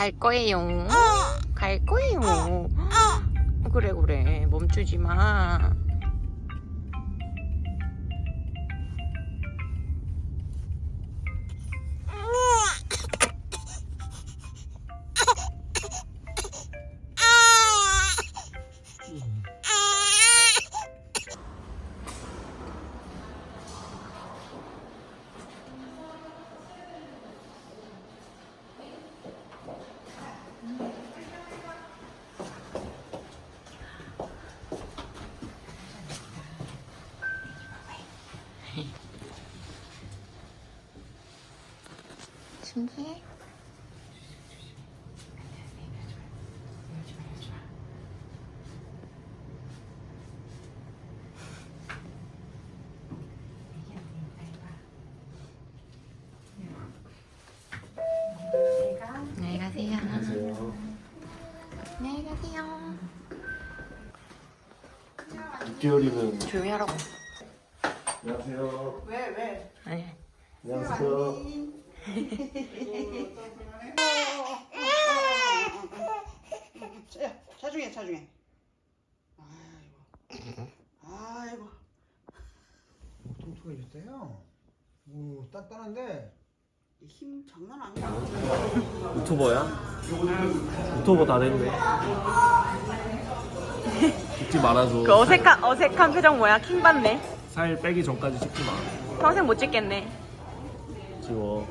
갈 거예요. 갈 거예요. 그래 그래 멈추지 마. 신기해? 안녕히 가세요. 안녕히 가세요. 6개월이면 조용히 하라고. 안녕하세요. 왜 왜? 아니. 안녕하세요. 자, 자중해 자중해. 아이고. 아이고. 통통해 졌어요. 오, 단단한데. 힘 장난 아니야. 유튜버야? 유튜버 다 됐네. 찍지 말아줘. 그 어색한 어색한 표정 뭐야? 킹 받네. 살 빼기 전까지 찍지 마. 평생 못 찍겠네. 지워.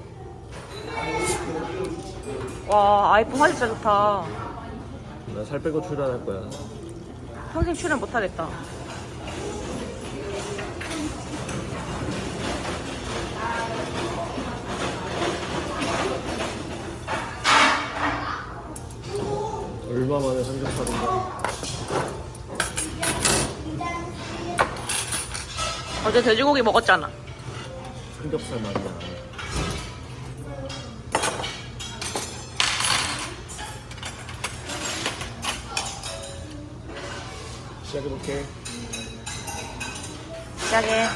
와 아이폰 화질 진짜 좋다. 나 살 빼고 출연할 거야. 평생 출연 못 하겠다. 얼마 만에 삼겹살인가? 어제 돼지고기 먹었잖아. 삼겹살 맛이야. 시작해볼게. 시작해.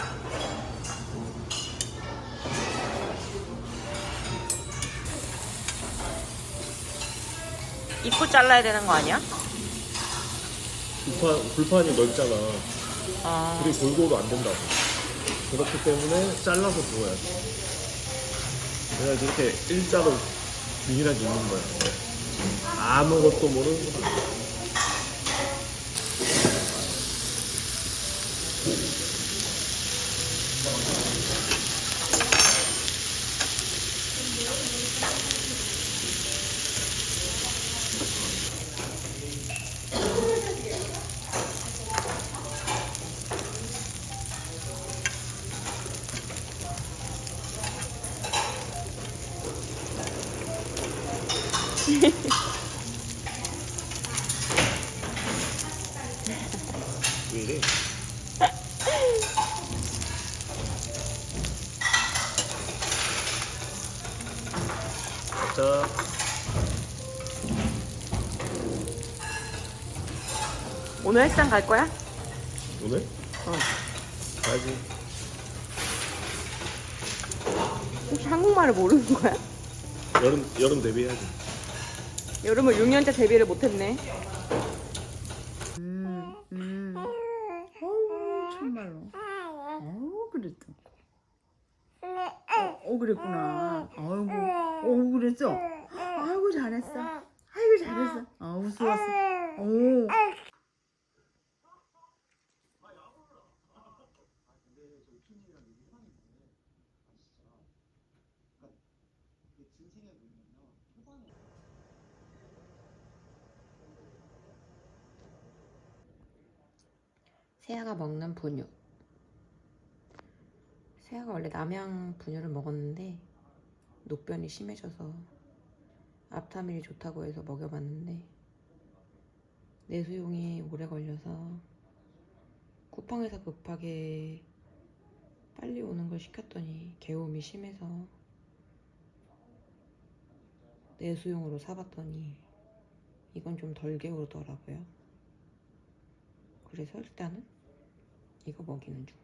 입구 잘라야 되는 거 아니야? 불판, 불판이 넓잖아. 아. 불이 골고루 안 된다고. 그렇기 때문에 잘라서 구워야 돼. 그래야지 이렇게 일자로 균일하게 있는 거야. 아무것도 모르는 거야. 왜 이래? 자, 오늘 헬스장 갈 거야? 오늘? 어. 가야지. 혹시 한국말을 모르는 거야? 여름, 여름 데뷔해야지. 여름을 6년째 데뷔를 못했네. 음, 음. 어우 정말로. 어우 그랬어. 어, 어 그랬구나. 아이고. 어 그랬어. 아이고 잘했어. 아이고 잘했어. 아우 좋았어. 오. 세아가 먹는 분유. 세아가 원래 남양 분유를 먹었는데 녹변이 심해져서 앞타밀이 좋다고 해서 먹여봤는데 내수용이 오래 걸려서 쿠팡에서 급하게 빨리 오는 걸 시켰더니 개움이 심해서 내수용으로 사봤더니 이건 좀 덜 개우더라고요. 그래서 일단은 이거 먹이는 중.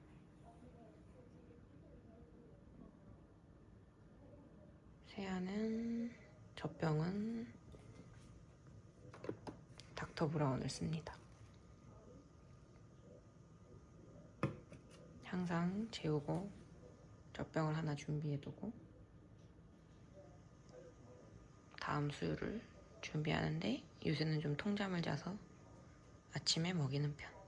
태아는 젖병은 닥터 브라운을 씁니다. 항상 재우고 젖병을 하나 준비해두고 다음 수유를 준비하는데 요새는 좀 통잠을 자서 아침에 먹이는 편.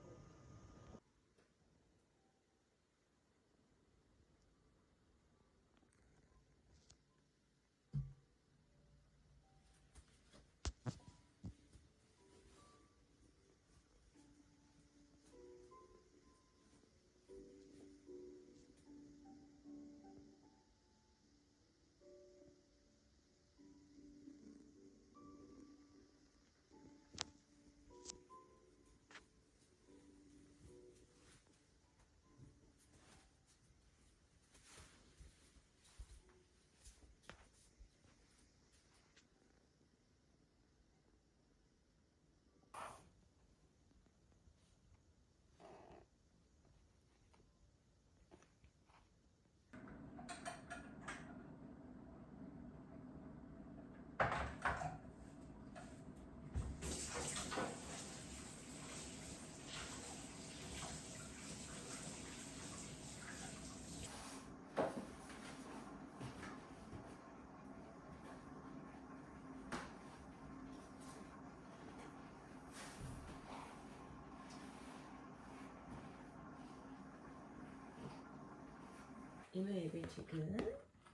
이노앱을 지금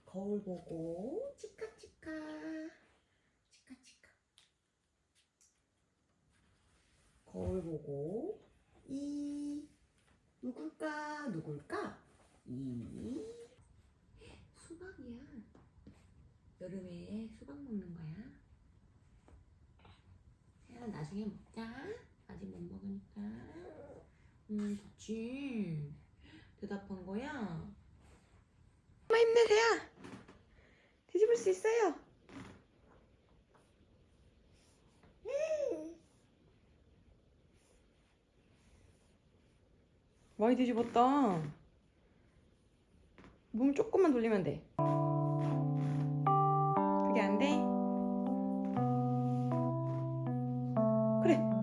거울 보고 치카치카. 치카치카. 거울 보고 이 누굴까 누굴까? 이 수박이야. 여름에 수박 먹는 거야. 세연아 나중에 먹자. 아직 못 먹으니까. 음 좋지. 대답한 거야 정말 힘내세요. 뒤집을 수 있어요. 많이 뒤집었다. 몸 조금만 돌리면 돼. 그게 안 돼? 그래.